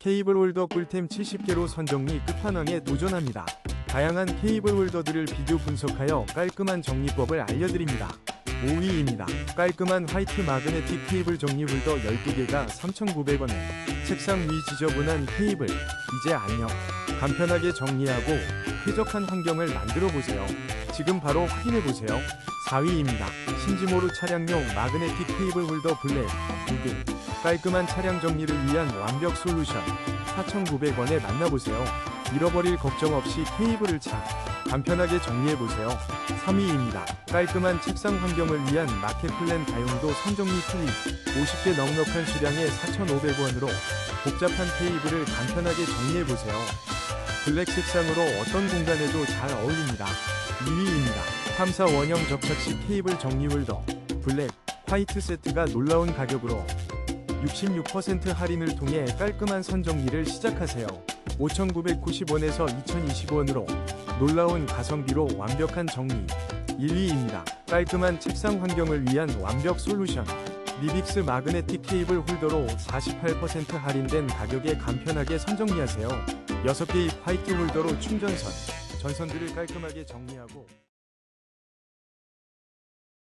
케이블 홀더 꿀템 70개로 선정리 끝판왕에 도전합니다. 다양한 케이블 홀더들을 비교 분석하여 깔끔한 정리법을 알려드립니다. 5위입니다. 깔끔한 화이트 마그네틱 케이블 정리 홀더 12개가 3,900원에 책상 위 지저분한 케이블 이제 안녕 간편하게 정리하고 쾌적한 환경을 만들어 보세요. 지금 바로 확인해 보세요. 4위입니다. 신지모르 차량용 마그네틱 케이블 홀더 블랙 2개 깔끔한 차량 정리를 위한 완벽 솔루션 4,900원에 만나보세요. 잃어버릴 걱정 없이 케이블을 차 간편하게 정리해보세요. 3위입니다. 깔끔한 책상 환경을 위한 마켓플랜 다용도 선정리 툴리 50개 넉넉한 수량에 4,500원으로 복잡한 케이블을 간편하게 정리해보세요. 블랙 색상으로 어떤 공간에도 잘 어울립니다. 2위입니다. 3사 원형 접착식 케이블 정리 홀더 블랙, 화이트 세트가 놀라운 가격으로 66% 할인을 통해 깔끔한 선정리를 시작하세요. 5,990원에서 2,020원으로 놀라운 가성비로 완벽한 정리. 1위입니다. 깔끔한 책상 환경을 위한 완벽 솔루션. 리빅스 마그네틱 케이블 홀더로 48% 할인된 가격에 간편하게 선정리하세요. 6개의 화이트 홀더로 충전선, 전선들을 깔끔하게 정리하고